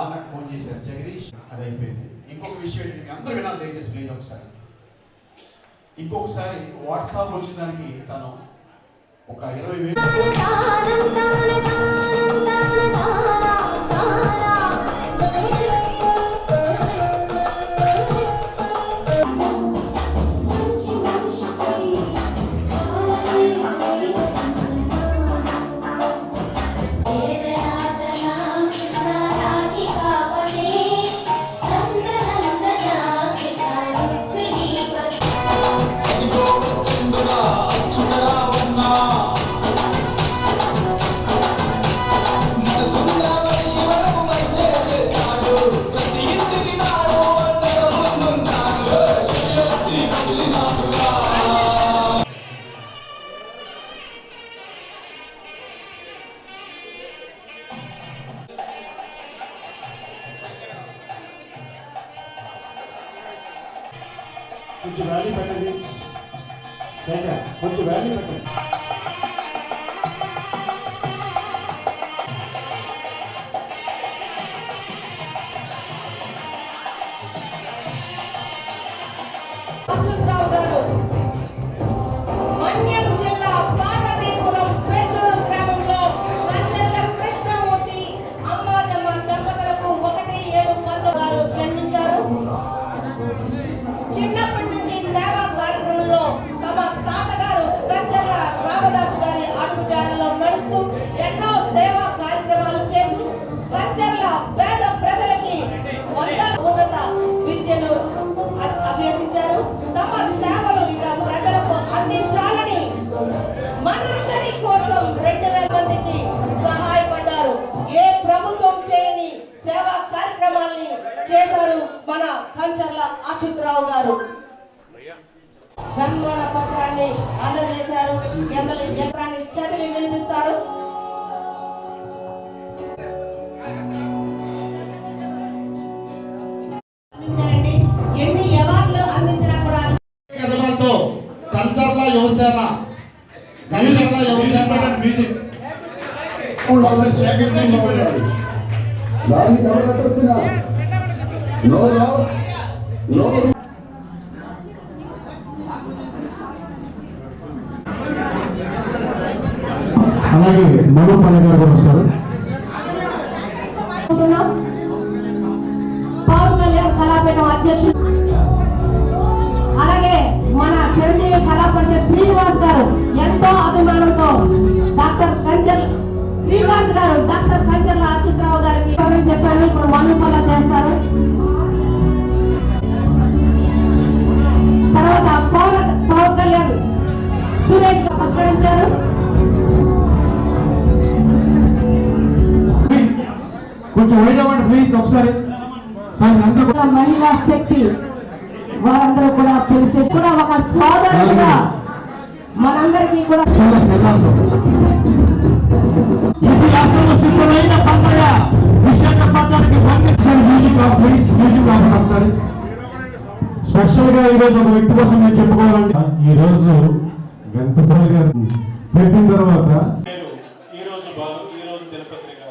Sir నాకు phone చేశారు. జగదీష్ అది అయిపోయింది ఇంకొక విషయం ఏంటి అందరూ వినాలి దయచేసి ప్లీజ్ ఒకసారి. ఇంకొకసారి వాట్సాప్ వచ్చిన దానికి తను ఒక ఇరవై వేలు Go. చదివి వినిపిస్తారు కంచర్ల యువసేన కంచర్ల యువసేన. మ్యూజిక్. దానికి ఎవరు నో నో అలాగే గారు కూడా వస్తారు. పవన్ కళ్యాణ్ కళాపీఠం అధ్యక్షుడు. అలాగే మన చిరంజీవి కళా పరిషత్ శ్రీనివాస్ గారు ఎంతో అభిమానంతో డాక్టర్ కంచర్ శ్రీనివాస్ గారు డాక్టర్ కంచర్ల అచ్యుతరావు గారికి చెప్పారు. ఇప్పుడు మనుపల్ల చేస్తారు. తర్వాత పవన్ పవన్ కళ్యాణ్ సురేష్ గారు సత్కరించారు. కొంచెం అవ్వండి ప్లీజ్ ఒకసారి. మహిళా శక్తి వారందరూ కూడా తెలిసే కూడా ఒక సోదరుగా మనందరికీ కూడా. ఇతిహాసంలో శిశువైన పండుగ విశాఖపట్నానికి music off please music off ఒకసారి స్పెషల్గా ఈ రోజు ఒక వ్యక్తి కోసం నేను చెప్పుకోవాలండి. ఈ రోజు ఘంటసాల గారు పెట్టిన తర్వాత నేను ఈ రోజు బాలు ఈ రోజు దినపత్రిక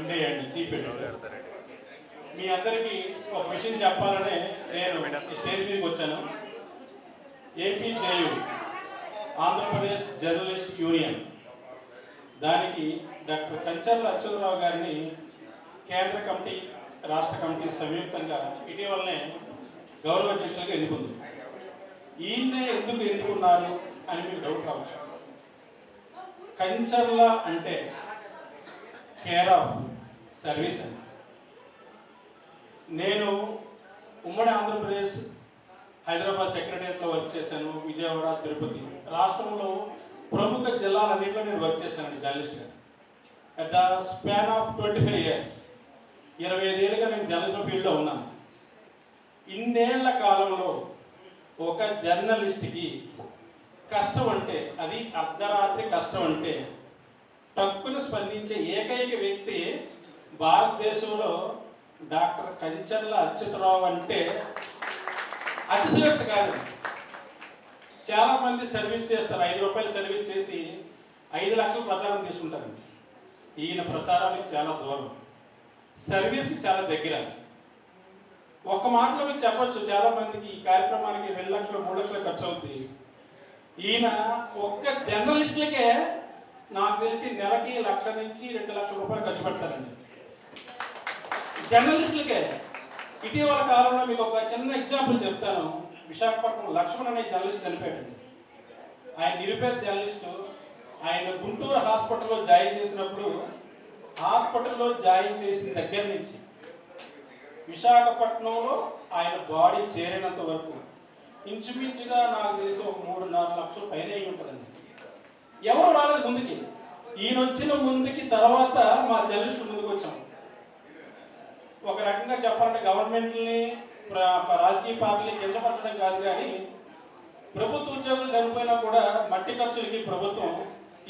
ఎండి అండ్ చీఫ్ ఎడిటర్ మీ అందరికీ ఒక విషయం చెప్పాలనే నేను ఈ స్టేజ్ మీదకి వచ్చాను. AP JU Andhra Pradesh journalist union. దానికి డాక్టర్ కంచర్ల అచ్యుతరావు గారిని కేంద్ర కమిటీ రాష్ట్ర కమిటీ సంయుక్తంగా ఇటీవలనే గౌరవ అధ్యక్షులుగా ఎన్నుకుంది ఈయన్నే ఎందుకు ఎన్నుకున్నారు అని మీకు డౌట్ రావచ్చు. కంచర్ల అంటే కేర్ ఆఫ్ సర్వీస్ అని నేను ఉమ్మడి ఆంధ్రప్రదేశ్ హైదరాబాద్ సెక్రటరియట్లో వర్క్ చేశాను విజయవాడ తిరుపతి. రాష్ట్రంలో ప్రముఖ జిల్లాలన్నింటిలో నేను వర్క్ చేశానండి జర్నలిస్ట్గా at the span of twenty five years ఇరవై ఐదేళ్ళుగా నేను జర్నలిజం ఫీల్డ్లో ఉన్నాను. ఇన్నేళ్ళ కాలంలో ఒక జర్నలిస్ట్కి కష్టం అంటే అది అర్ధరాత్రి కష్టం అంటే టక్కున స్పందించే ఏకైక వ్యక్తి భారతదేశంలో డాక్టర్ కంచర్ల అచ్యుతరావు అంటే అతిశయోక్తి కాదు. చాలా మంది సర్వీస్ చేస్తారు. ఐదు రూపాయలు సర్వీస్ చేసి ఐదు లక్షలు ప్రచారం తీసుకుంటారు. ఈయన ప్రచారానికి చాలా దూరం. సర్వీస్కి చాలా దగ్గర. ఒక్క మాటలో మీకు చెప్పచ్చు చాలా మందికి ఈ కార్యక్రమానికి రెండు లక్షలు మూడు లక్షలు ఖర్చు అవుతుంది ఈయన ఒక్క జర్నలిస్టులకే నాకు తెలిసి నెలకి లక్ష నుంచి రెండు లక్షల రూపాయలు ఖర్చు పెడతారండి. జర్నలిస్టులకే ఇటీవల కాలంలో మీకు ఒక చిన్న ఎగ్జాంపుల్ చెప్తాను. విశాఖపట్నం లక్ష్మణ్ అనే జర్నలిస్ట్ చనిపోయాడు ఆయన నిరుపేద జర్నలిస్టు. ఆయన గుంటూరు హాస్పిటల్లో జాయిన్ చేసినప్పుడు హాస్పిటల్లో జాయిన్ చేసిన దగ్గర నుంచి విశాఖపట్నంలో ఆయన బాడీ చేరినంత వరకు ఇంచుమించుగా నాకు తెలిసి ఒక మూడున్నర లక్షలు పైన అయి ఉంటుందండి. ఎవరు రాలేదు ముందుకి. ఈయన వచ్చిన ముందుకి తర్వాత మా జర్నలిస్టులు ముందుకు వచ్చాము ఒక రకంగా చెప్పాలంటే గవర్నమెంట్ని రాజకీయ పార్టీని కించపరచడం కాదు కానీ ప్రభుత్వ ఉద్యోగులు చనిపోయినా కూడా మట్టి ఖర్చులకి ప్రభుత్వం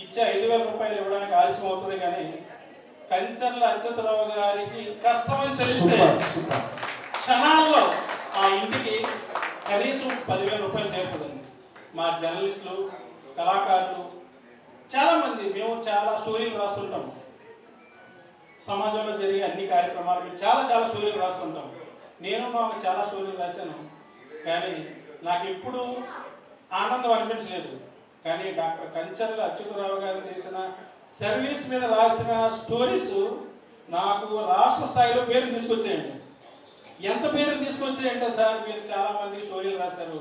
ఇచ్చే ఐదు వేల రూపాయలు ఇవ్వడానికి ఆలస్యం అవుతుంది కానీ కంచర్ల అచ్యుతరావు గారికి కష్టమని తెలిస్తే క్షణాల్లో ఆ ఇంటికి కనీసం పదివేల రూపాయలు చేరుతుందండి. మా జర్నలిస్టులు కళాకారులు చాలా మంది మేము చాలా స్టోరీలు రాస్తుంటాం. సమాజంలో జరిగే అన్ని కార్యక్రమాలకి చాలా చాలా స్టోరీలు రాస్తుంటాం నేను నాకు చాలా స్టోరీలు రాశాను. కానీ నాకు ఎప్పుడు ఆనందం అనిపించలేదు. కానీ డాక్టర్ కంచర్ల అచ్యుతరావు గారు చేసిన సర్వీస్ మీద రాసిన స్టోరీస్ నాకు రాష్ట్ర స్థాయిలో పేరు తీసుకొచ్చేయండి. ఎంత పేరు తీసుకొచ్చేయంటే సార్ మీరు చాలామంది స్టోరీలు రాశారు.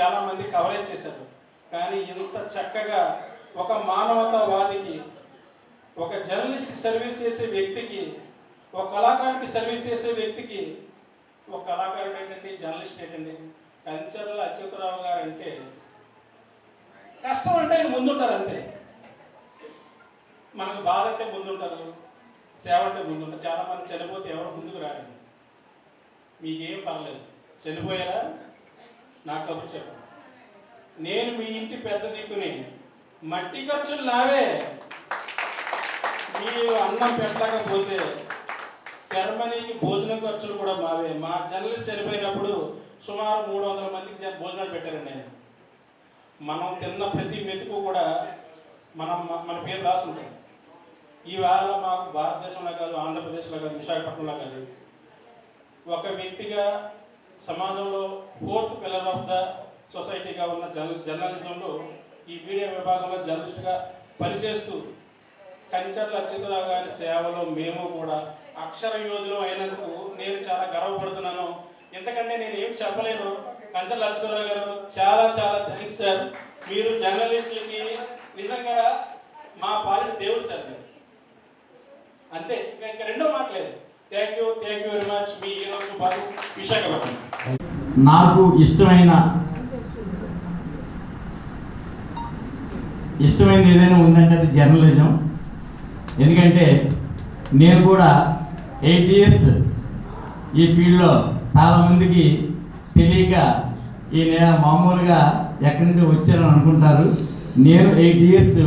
చాలామంది కవరేజ్ చేశారు. కానీ ఇంత చక్కగా ఒక మానవతావాదికి ఒక జర్నలిస్ట్కి సర్వీస్ చేసే వ్యక్తికి ఒక కళాకారుడికి సర్వీస్ చేసే వ్యక్తికి ఒక కళాకారుడు ఏంటండి జర్నలిస్ట్ ఏంటండి కంచర్ల అచ్యుతరావు గారు అంటే కష్టం అంటే ఆయన ముందుంటారు అంతే. మనకు బాధ అంటే ముందుంటారు సేవ అంటే ముందుంటారు. చాలా మంది చనిపోతే ఎవరు ముందుకు రారండి. మీకేం పర్లేదు. చనిపోయారా? నాకు కబురు చెప్పండి. నేను మీ ఇంటి పెద్ద దిక్కుని మట్టి ఖర్చులు నావే. మీరు అన్నం పెట్టకపోతే సెరమనీకి భోజన ఖర్చులు కూడా మావే. మా జర్నలిస్ట్ చనిపోయినప్పుడు సుమారు మూడు వందల మందికి భోజనాలు పెట్టారండి. నేను మనం తిన్న ప్రతి మెతుకు కూడా మనం మన పేరు రాసి ఉంటాం ఈవేళ మాకు భారతదేశంలో కాదు ఆంధ్రప్రదేశ్లో కాదు విశాఖపట్నంలో కాదు. ఒక వ్యక్తిగా సమాజంలో ఫోర్త్ పిల్లర్ ఆఫ్ ద సొసైటీగా ఉన్న జర్నలిజంలో ఈ మీడియా విభాగంలో జర్నలిస్ట్గా పనిచేస్తూ కంచర్ల అచ్యుతరావు గారి సేవలో మేము కూడా అక్షర యోధులు అయినందుకు నేను చాలా గర్వపడుతున్నాను. ఎందుకంటే నేను ఏం చెప్పలేను కంచర్ల అచ్యుతరావు గారు చాలా చాలా థ్యాంక్స్ సార్. మీరు జర్నలిస్టులకి నిజంగా మా పాలిటి దేవుడు సార్ మీరు. అంతే. ఇంకా ఇంకా రెండో మాటలేదు thank you thank you very much మీ ఈరోజు బాబు విశాఖపట్నం. నాకు ఇష్టమైన ఇష్టమైనది ఏదైనా ఉందంటే అది జర్నలిజం. ఎందుకంటే నేను కూడా ఎయిట్ ఇయర్స్ ఈ ఫీల్డ్లో చాలామందికి తెలియక ఈ మామూలుగా ఎక్కడి నుంచి వచ్చానని అనుకుంటారు. నేను ఎయిట్ ఇయర్స్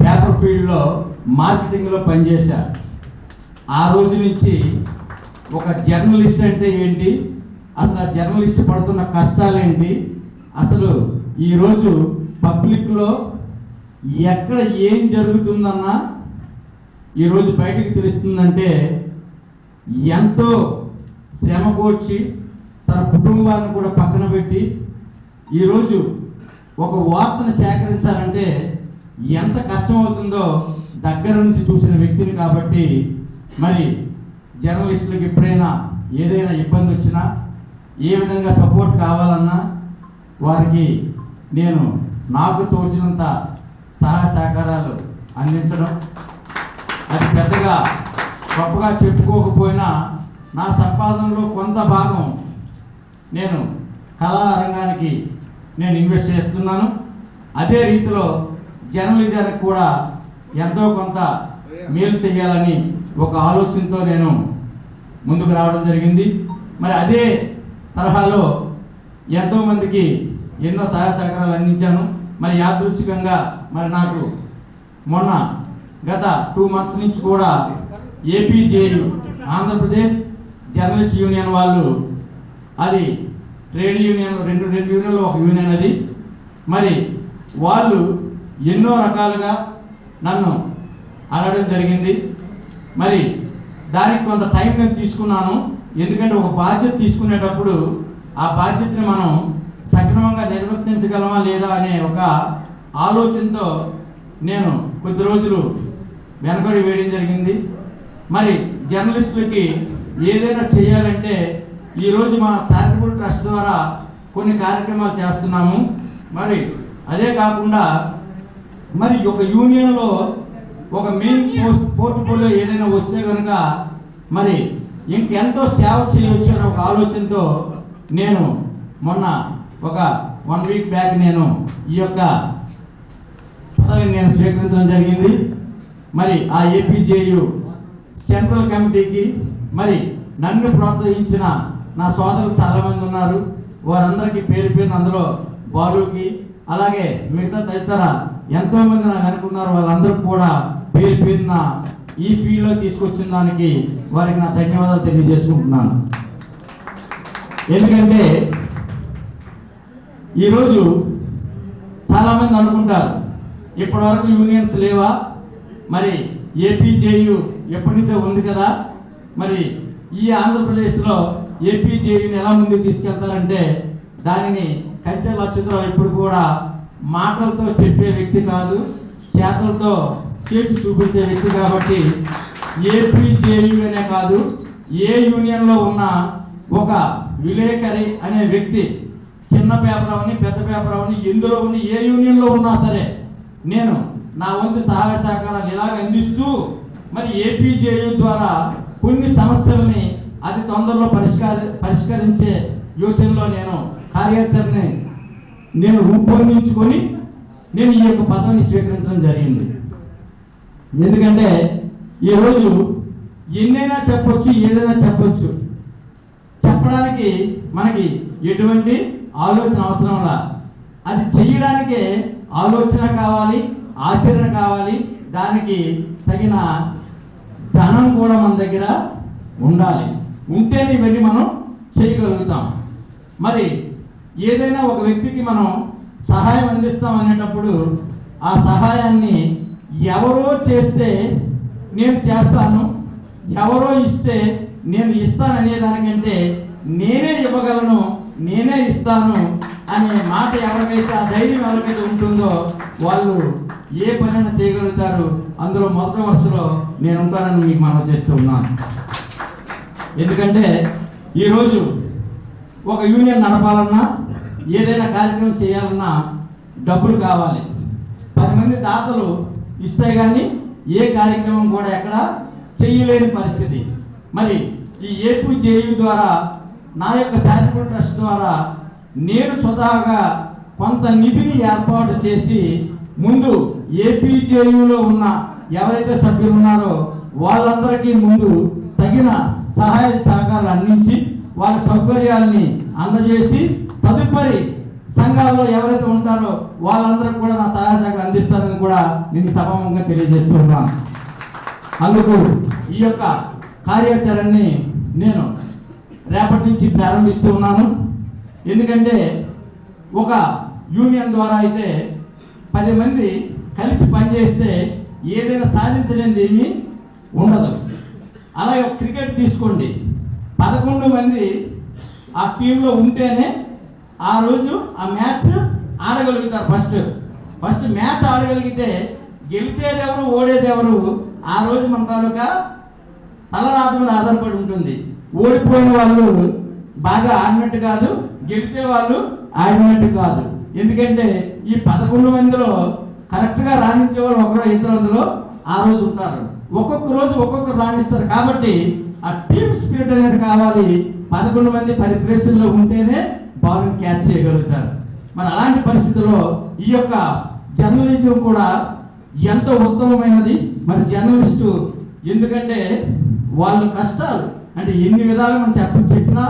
పేపర్ ఫీల్డ్లో మార్కెటింగ్లో పనిచేశా. ఆ రోజు నుంచి ఒక జర్నలిస్ట్ అంటే ఏంటి? అసలు ఆ జర్నలిస్ట్ పడుతున్న కష్టాలు ఏంటి అసలు ఈరోజు పబ్లిక్లో ఎక్కడ ఏం జరుగుతుందన్నా ఈరోజు బయటకు తెలుస్తుందంటే ఎంతో శ్రమ కోర్చి తన కుటుంబాన్ని కూడా పక్కన పెట్టి ఈరోజు ఒక వార్తను సేకరించాలంటే ఎంత కష్టమవుతుందో దగ్గర నుంచి చూసిన వ్యక్తిని కాబట్టి మరి జర్నలిస్టులకు ఎప్పుడైనా ఏదైనా ఇబ్బంది వచ్చినా ఏ విధంగా సపోర్ట్ కావాలన్నా వారికి నేను నాకు తోచినంత సహాయ సహకారాలు అందించడం. అది పెద్దగా గొప్పగా చెప్పుకోకపోయినా నా సంపాదనలో కొంత భాగం నేను కళారంగానికి నేను ఇన్వెస్ట్ చేస్తున్నాను. అదే రీతిలో జర్నలిజానికి కూడా ఎంతో కొంత మేలు చేయాలని ఒక ఆలోచనతో నేను ముందుకు రావడం జరిగింది. మరి అదే తరహాలో ఎంతోమందికి ఎన్నో సహాయ సహకారాలు అందించాను. మరి యాదృచ్ఛికంగా మరి నాకు మొన్న గత టూ మంత్స్ నుంచి కూడా ఏపీజేయు ఆంధ్రప్రదేశ్ జర్నలిస్ట్ యూనియన్ వాళ్ళు అది ట్రేడ్ యూనియన్ రెండు రెండు యూనియన్లు ఒక యూనియన్ అది. మరి వాళ్ళు ఎన్నో రకాలుగా నన్ను అడగడం జరిగింది. మరి దానికి కొంత టైం నేను తీసుకున్నాను. ఎందుకంటే ఒక బాధ్యత తీసుకునేటప్పుడు ఆ బాధ్యతని మనం సక్రమంగా నిర్వర్తించగలమా లేదా అనే ఒక ఆలోచనతో నేను కొద్ది రోజులు వెనకడి వేయడం జరిగింది. మరి జర్నలిస్టులకి ఏదైనా చేయాలంటే ఈరోజు మా చారిటబుల్ ట్రస్ట్ ద్వారా కొన్ని కార్యక్రమాలు చేస్తున్నాము. మరి అదే కాకుండా మరి ఒక యూనియన్లో ఒక మెయిన్ పోస్ట్ పోర్ట్ఫోలియో ఏదైనా వస్తే కనుక మరి ఇంకెంతో సేవ చేయొచ్చు అనే ఒక ఆలోచనతో నేను మొన్న ఒక వన్ వీక్ బ్యాక్ నేను ఈ యొక్క పదవిని నేను స్వీకరించడం జరిగింది. మరి ఆ ఏపీజేయు సెంట్రల్ కమిటీకి మరి నన్ను ప్రోత్సహించిన నా సోదరులు చాలామంది ఉన్నారు. వారందరికీ పేరు పేరున అందులో బాలుకి అలాగే మిగతా తదితర ఎంతోమంది నాకు అనుకున్నారు. వాళ్ళందరూ కూడా పేరు పేరున ఈ ఫీల్డ్లో తీసుకొచ్చిన దానికి వారికి నా ధన్యవాదాలు తెలియజేసుకుంటున్నాను. ఎందుకంటే ఈరోజు చాలామంది అనుకుంటారు ఇప్పటివరకు యూనియన్స్ లేవా? మరి ఏపీజేయు ఎప్పటి నుంచో ఉంది కదా? మరి ఈ ఆంధ్రప్రదేశ్లో ఏపీజేయుని ఎలా ముందుకు తీసుకెళ్తారంటే దానిని కంచె లక్షత్రం ఇప్పుడు కూడా మాటలతో చెప్పే వ్యక్తి కాదు చేతలతో చేసి చూపించే వ్యక్తి కాబట్టి ఏపీజేయు అనే కాదు ఏ యూనియన్లో ఉన్న ఒక విలేకరి అనే వ్యక్తి చిన్న పేపర్ అవని పెద్ద పేపర్ అవని ఎందులో ఉని ఏ యూనియన్లో ఉన్నా సరే నేను నా వంతు సహాయ సహకారాలు ఇలాగ అందిస్తూ మరి ఏపీజేయు ద్వారా కొన్ని సమస్యల్ని అతి తొందరలో పరిష్కార పరిష్కరించే యోచనలో నేను కార్యాచరణని నేను రూపొందించుకొని నేను ఈ యొక్క పదవిని స్వీకరించడం జరిగింది. ఎందుకంటే ఈరోజు ఎన్నైనా చెప్పొచ్చు ఏదైనా చెప్పొచ్చు. చెప్పడానికి మనకి ఎటువంటి ఆలోచన అవసరంలా అది చెయ్యడానికే ఆలోచన కావాలి ఆచరణ కావాలి. దానికి తగిన ధనం కూడా మన దగ్గర ఉండాలి. ఉంటేనే వెళ్ళి మనం చేయగలుగుతాం. మరి ఏదైనా ఒక వ్యక్తికి మనం సహాయం అందిస్తాం అనేటప్పుడు ఆ సహాయాన్ని ఎవరో చేస్తే నేను చేస్తాను ఎవరో ఇస్తే నేను ఇస్తాను దానికంటే నేనే ఇవ్వగలను నేనే ఇస్తాను అనే మాట ఎవరికైతే ఆ ధైర్యం ఎవరికైతే ఉంటుందో వాళ్ళు ఏ పనైనా చేయగలుగుతారు. అందులో మొదటి వరుసలో నేను ఉంటానని మీకు మనం చేస్తూ ఉన్నాను. ఎందుకంటే ఈరోజు ఒక యూనియన్ నడపాలన్నా ఏదైనా కార్యక్రమం చేయాలన్నా డబ్బులు కావాలి. పది మంది దాతలు ఇస్తే కానీ ఏ కార్యక్రమం కూడా ఎక్కడ చేయలేని పరిస్థితి. మరి ఈ ఏపీ జేయు ద్వారా నా యొక్క చారిటబుల్ ట్రస్ట్ ద్వారా నేను స్వతహాగా కొంత నిధిని ఏర్పాటు చేసి ముందు ఏపీజేయులో ఉన్న ఎవరైతే సభ్యులు ఉన్నారో వాళ్ళందరికీ ముందు తగిన సహాయ సహకారాలు అందించి వాళ్ళ సౌకర్యాలని అందజేసి తదుపరి సంఘాల్లో ఎవరైతే ఉంటారో వాళ్ళందరికీ కూడా నా సహాయ సహకారం అందిస్తానని కూడా నేను సభాముఖంగా తెలియజేస్తున్నాను అందుకు ఈ యొక్క కార్యాచరణని నేను రేపటి నుంచి ప్రారంభిస్తూ ఉన్నాను. ఎందుకంటే ఒక యూనియన్ ద్వారా అయితే పది మంది కలిసి పనిచేస్తే ఏదైనా సాధించలేనిది ఏమీ ఉండదు. అలాగే క్రికెట్ తీసుకోండి. పదకొండు మంది ఆ టీంలో ఉంటేనే ఆ రోజు ఆ మ్యాచ్ ఆడగలుగుతారు ఫస్ట్. ఫస్ట్ మ్యాచ్ ఆడగలిగితే గెలిచేదెవరు ఎవరు ఆ రోజు మన తాలూకా తలరాత మీద ఆధారపడి ఉంటుంది. ఓడిపోయిన వాళ్ళు బాగా ఆడినట్టు కాదు గెలిచే వాళ్ళు ఆడినట్టు కాదు. ఎందుకంటే ఈ పదకొండు మందిలో కరెక్ట్గా రాణించే వాళ్ళు ఒకరో ఇద్దరు అందులో ఆ రోజు ఉంటారు. ఒక్కొక్క రోజు ఒక్కొక్కరు రాణిస్తారు. కాబట్టి ఆ టీమ్ స్పిరిట్ అనేది కావాలి. పదకొండు మంది పది ప్లేసుల్లో ఉంటేనే బాల్ని క్యాచ్ చేయగలుగుతారు. మరి అలాంటి పరిస్థితుల్లో ఈ యొక్క జర్నలిజం కూడా ఎంతో ఉత్తమమైనది. మరి జర్నలిస్టు ఎందుకంటే వాళ్ళు కష్టాలు. అంటే ఎన్ని విధాలు మనం చెప్ప చెప్పినా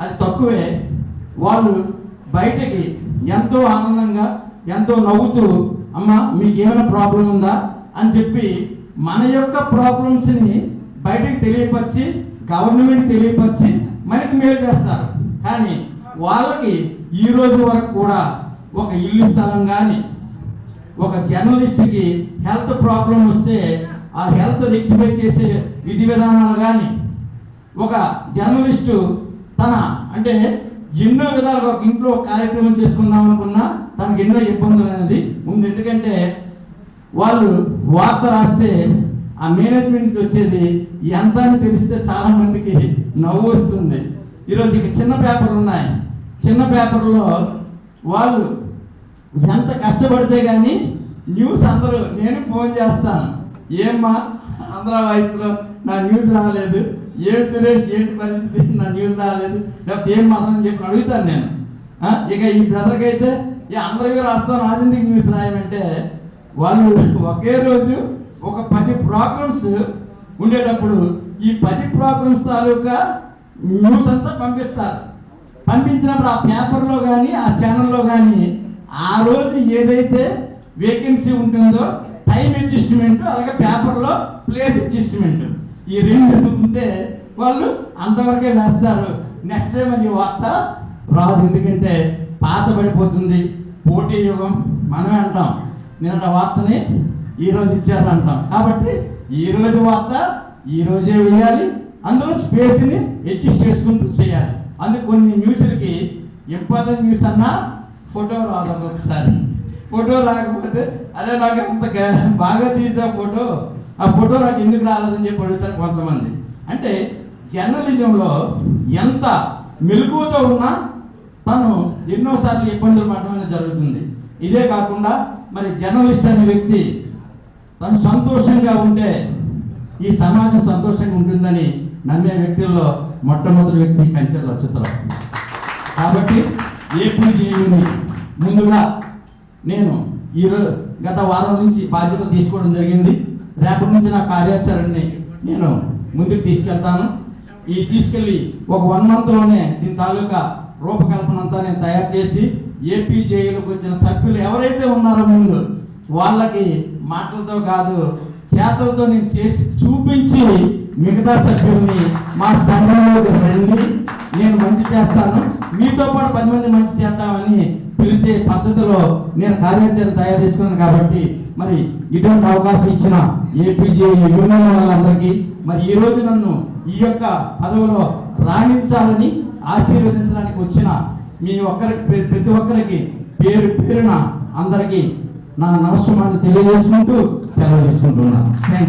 అది తక్కువే. వాళ్ళు బయటకి ఎంతో ఆనందంగా ఎంతో నవ్వుతూ అమ్మ మీకు ఏమైనా ప్రాబ్లం ఉందా? అని చెప్పి మన యొక్క ప్రాబ్లమ్స్ని బయటకు తెలియపరిచి గవర్నమెంట్ తెలియపరిచి మనకి మేలు చేస్తారు. కానీ వాళ్ళకి ఈ రోజు వరకు కూడా ఒక ఇల్లు స్థలం కానీ ఒక జర్నలిస్ట్కి హెల్త్ ప్రాబ్లం వస్తే ఆ హెల్త్ రెక్టిఫై చేసే విధి విధానాలు కానీ ఒక జర్నలిస్టు తన అంటే ఎన్నో విధాలుగా ఒక ఇంట్లో కార్యక్రమం చేసుకుందాం అనుకున్నా తనకు ఎన్నో ఇబ్బందులు అనేది ఉంది. ఎందుకంటే వాళ్ళు వార్త రాస్తే ఆ మేనేజ్మెంట్ నుంచి వచ్చేది ఎంత అని తెలిస్తే చాలా మందికి నవ్వు వస్తుంది. ఈరోజు ఇక చిన్న పేపర్లు ఉన్నాయి. చిన్న పేపర్లో వాళ్ళు ఎంత కష్టపడితే కానీ న్యూస్ అందరూ నేను ఫోన్ చేస్తాను. ఏమ్మా? ఆంధ్ర వయసులో నా న్యూస్ రాలేదు. ఏం సురేష్ ఏంటి పరిస్థితి? నా న్యూస్ రాలేదు. లేకపోతే ఏం మాత్రం అని చెప్పి అడుగుతాను నేను. ఇక ఈ బ్రదర్కి అయితే ఇక అందరికీ రాస్తాను ఆధునిక న్యూస్ రాయమంటే వాళ్ళు ఒకే రోజు ఒక పది ప్రోగ్రామ్స్ ఉండేటప్పుడు ఈ పది ప్రోగ్రామ్స్ తాలూకా న్యూస్ అంతా పంపిస్తారు. పంపించినప్పుడు ఆ పేపర్లో కానీ ఆ ఛానల్లో కానీ ఆ రోజు ఏదైతే వేకెన్సీ ఉంటుందో టైం అడ్జస్ట్మెంట్ అలాగే పేపర్లో ప్లేస్ అడ్జస్ట్మెంట్ ఈ రెండు ఉంటే వాళ్ళు అంతవరకే వేస్తారు. నెక్స్ట్ టైం అది వార్త రాదు. ఎందుకంటే పాత పడిపోతుంది. పోటీ యుగం. మనమే అంటాం. నిన్నటి వార్తని ఈ రోజు ఇచ్చారు అంటాం. కాబట్టి ఈ రోజు వార్త ఈ రోజే వేయాలి. అందులో స్పేస్ని అడ్జస్ట్ చేసుకుంటూ చేయాలి. అందుకు కొన్ని న్యూస్లకి ఇంపార్టెంట్ న్యూస్ అన్నా ఫోటో రాదు ఒకసారి. ఫోటో రాకపోతే అదే నాకు అంత బాగా తీసా ఫోటో ఆ ఫోటో నాకు ఎందుకు రాలేదని చెప్పి అడుగుతారు కొంతమంది. అంటే జర్నలిజంలో ఎంత మెలకువతో ఉన్నా తను ఎన్నోసార్లు ఇబ్బందులు పడడం అనేది జరుగుతుంది. ఇదే కాకుండా మరి జర్నలిస్ట్ అనే వ్యక్తి తను సంతోషంగా ఉంటే ఈ సమాజం సంతోషంగా ఉంటుందని నమ్మే వ్యక్తుల్లో మొట్టమొదటి వ్యక్తి కంచెల నక్షత్రం. కాబట్టి ఏపీజీని ముందుగా నేను ఈరోజు గత వారం నుంచి బాధ్యత తీసుకోవడం జరిగింది. రేపటి నుంచి నా కార్యాచరణని నేను ముందుకు తీసుకెళ్తాను. ఈ తీసుకెళ్ళి ఒక వన్ మంత్లోనే దీని తాలూకా రూపకల్పన అంతా నేను తయారు చేసి ఏపీజేయులకు వచ్చిన సభ్యులు ఎవరైతే ఉన్నారో ముందు వాళ్ళకి మాటలతో కాదు చేతలతో నేను చేసి చూపించి మిగతా సభ్యుల్ని మా సంఘంలోకి రండి. నేను మంచి చేస్తాను. మీతో పాటు పది మంది మంచి చేద్దామని పిలిచే పద్ధతిలో నేను కార్యాచరణ తయారు చేసుకున్నాను కాబట్టి మరి ఇటువంటి అవకాశం ఇచ్చిన ఏపీజే యూనియన్ వాళ్ళందరికీ మరి ఈ రోజు నన్ను ఈ యొక్క పదవిలో రాణించాలని ఆశీర్వదించడానికి వచ్చిన మీ ఒక్కరికి ప్రతి ఒక్కరికి పేరు పేరున అందరికీ నా నమస్కారాన్ని తెలియజేసుకుంటూ సెలవు తీసుకుంటున్నాను. యూ